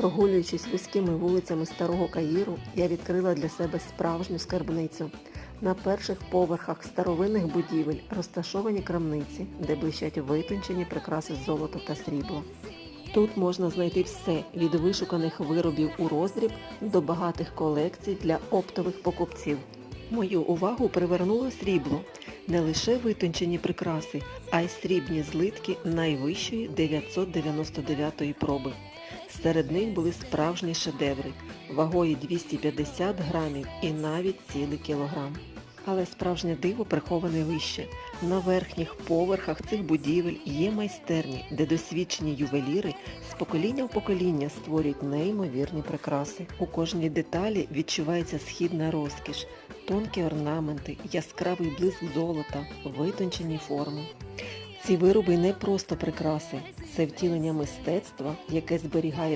Прогулюючись вузькими вулицями старого Каїру, я відкрила для себе справжню скарбницю. На перших поверхах старовинних будівель розташовані крамниці, де блищать витончені прикраси золота та срібла. Тут можна знайти все від вишуканих виробів у роздріб до багатих колекцій для оптових покупців. Мою увагу привернуло срібло. Не лише витончені прикраси, а й срібні злитки найвищої 999-ї проби. Серед них були справжні шедеври, вагою 250 грамів і навіть цілий кілограм. Але справжнє диво приховане вище. На верхніх поверхах цих будівель є майстерні, де досвідчені ювеліри з покоління в покоління створюють неймовірні прикраси. У кожній деталі відчувається східна розкіш, тонкі орнаменти, яскравий блиск золота, витончені форми. Ці вироби не просто прикраси, це втілення мистецтва, яке зберігає